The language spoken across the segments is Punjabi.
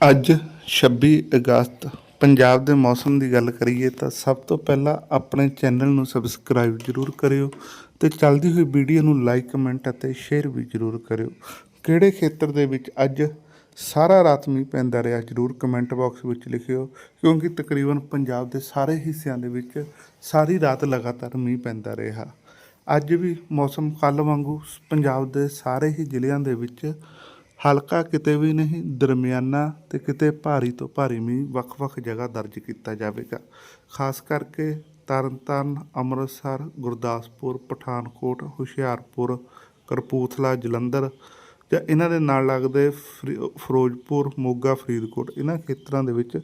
ਅੱਜ 26 ਅਗਸਤ ਪੰਜਾਬ ਦੇ ਮੌਸਮ ਦੀ ਗੱਲ ਕਰੀਏ ਤਾਂ ਸਭ ਤੋਂ ਪਹਿਲਾਂ ਆਪਣੇ ਚੈਨਲ ਨੂੰ ਸਬਸਕ੍ਰਾਈਬ ਜ਼ਰੂਰ ਕਰਿਓ ਤੇ ਚੱਲਦੀ ਹੋਈ ਵੀਡੀਓ ਨੂੰ ਲਾਈਕ, ਕਮੈਂਟ ਅਤੇ ਸ਼ੇਅਰ ਵੀ ਜ਼ਰੂਰ ਕਰਿਓ। ਕਿਹੜੇ ਖੇਤਰ ਦੇ ਵਿੱਚ ਅੱਜ ਸਾਰਾ ਰਾਤ ਮੀਂਹ ਪੈਂਦਾ ਰਿਹਾ ਜ਼ਰੂਰ ਕਮੈਂਟ ਬਾਕਸ ਵਿੱਚ ਲਿਖਿਓ, ਕਿਉਂਕਿ ਤਕਰੀਬਨ ਪੰਜਾਬ ਦੇ ਸਾਰੇ ਹਿੱਸਿਆਂ ਦੇ ਵਿੱਚ ਸਾਰੀ ਰਾਤ ਲਗਾਤਾਰ ਮੀਂਹ ਪੈਂਦਾ ਰਿਹਾ। ਅੱਜ ਵੀ ਮੌਸਮ ਕੱਲ ਵਾਂਗੂ ਪੰਜਾਬ ਦੇ ਸਾਰੇ ਹੀ ਜ਼ਿਲ੍ਹਿਆਂ ਦੇ ਵਿੱਚ ਹਲਕਾ ਕਿਤੇ ਵੀ ਨਹੀਂ, ਦਰਮਿਆਨਾ ਤੇ ਕਿਤੇ ਭਾਰੀ ਤੋਂ ਭਾਰੀ ਮੀਂਹ ਵੱਖ-ਵੱਖ ਜਗ੍ਹਾ ਦਰਜ ਕੀਤਾ ਜਾਵੇਗਾ। ਖਾਸ ਕਰਕੇ ਤਰਨਤਾਰਨ, ਅੰਮ੍ਰਿਤਸਰ, ਗੁਰਦਾਸਪੁਰ, ਪਠਾਨਕੋਟ, ਹੁਸ਼ਿਆਰਪੁਰ ਕਰਪੂਥਲਾ ਜਲੰਧਰ ਜਾਂ ਇਹਨਾਂ ਦੇ ਨਾਲ ਲੱਗਦੇ ਫਰੀ- ਫਿਰੋਜ਼ਪੁਰ, ਮੋਗਾ, ਫਰੀਦਕੋਟ, ਇਹਨਾਂ ਖੇਤਰਾਂ ਦੇ ਵਿੱਚ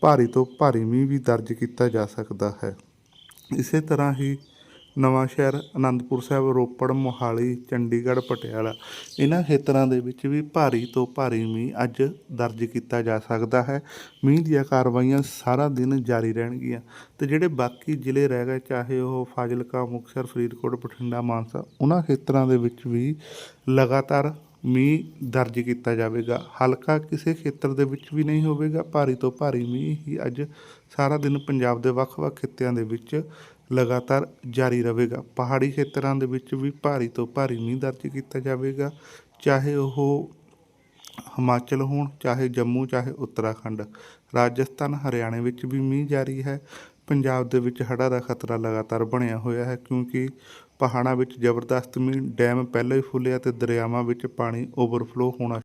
ਭਾਰੀ ਤੋਂ ਭਾਰੀ ਮੀਂਹ ਵੀ ਦਰਜ ਕੀਤਾ ਜਾ ਸਕਦਾ ਹੈ। ਇਸੇ ਤਰ੍ਹਾਂ ਹੀ ਨਵਾਂ ਸ਼ਹਿਰ ਆਨੰਦਪੁਰ ਸਾਹਿਬ, ਰੋਪੜ, ਮੋਹਾਲੀ, ਚੰਡੀਗੜ੍ਹ, ਪਟਿਆਲਾ। ਇਹਨਾਂ ਖੇਤਰਾਂ ਦੇ ਵਿੱਚ ਵੀ ਭਾਰੀ ਤੋਂ ਭਾਰੀ ਮੀਂਹ ਅੱਜ ਦਰਜ ਕੀਤਾ ਜਾ ਸਕਦਾ ਹੈ। ਮੀਂਹ ਦੀਆਂ ਕਾਰਵਾਈਆਂ ਸਾਰਾ ਦਿਨ ਜਾਰੀ ਰਹਿਣਗੀਆਂ। ਤੇ ਜਿਹੜੇ ਬਾਕੀ ਜ਼ਿਲ੍ਹੇ ਰਹਿ ਗਏ, ਚਾਹੇ ਉਹ ਫਾਜ਼ਿਲਕਾ, ਮੁਕਤਸਰ, ਫਰੀਦਕੋਟ, ਬਠਿੰਡਾ, ਮਾਨਸਾ ਉਹਨਾਂ ਖੇਤਰਾਂ ਦੇ ਵਿੱਚ ਵੀ ਲਗਾਤਾਰ ਮੀਂਹ ਦਰਜ ਕੀਤਾ ਜਾਵੇਗਾ। ਹਲਕਾ ਕਿਸੇ ਖੇਤਰ ਦੇ ਵਿੱਚ ਵੀ ਨਹੀਂ ਹੋਵੇਗਾ। ਭਾਰੀ ਤੋਂ ਭਾਰੀ ਮੀਂਹ ਹੀ ਅੱਜ ਸਾਰਾ ਦਿਨ ਪੰਜਾਬ ਦੇ ਵੱਖ-ਵੱਖ ਖਿੱਤਿਆਂ ਦੇ ਵਿੱਚ ਲਗਾਤਾਰ ਜਾਰੀ ਰਹੇਗਾ। ਪਹਾੜੀ ਖੇਤਰਾਂ ਦੇ ਵਿੱਚ ਵੀ ਭਾਰੀ ਤੋਂ ਭਾਰੀ ਮੀਂਹ ਦਰਜ ਕੀਤਾ ਜਾਵੇਗਾ। ਚਾਹੇ ਉਹ ਹਿਮਾਚਲ ਹੋਣ, ਚਾਹੇ ਜੰਮੂ, ਚਾਹੇ ਉੱਤਰਾਖੰਡ। ਰਾਜਸਥਾਨ, ਹਰਿਆਣੇ ਵਿੱਚ ਵੀ ਮੀਂਹ ਜਾਰੀ ਹੈ। ਪੰਜਾਬ ਦੇ ਵਿੱਚ ਹੜ੍ਹਾਂ ਦਾ ਖਤਰਾ ਲਗਾਤਾਰ ਬਣਿਆ ਹੋਇਆ ਹੈ ਕਿਉਂਕਿ ਪਹਾੜਾਂ ਵਿੱਚ ਜ਼ਬਰਦਸਤ ਮੀਂਹ, ਡੈਮ ਪਹਿਲਾਂ ਹੀ ਫੁੱਲਿਆ ਤੇ ਦਰਿਆਵਾਂ ਵਿੱਚ ਪਾਣੀ ਓਵਰਫਲੋ ਹੋਣਾ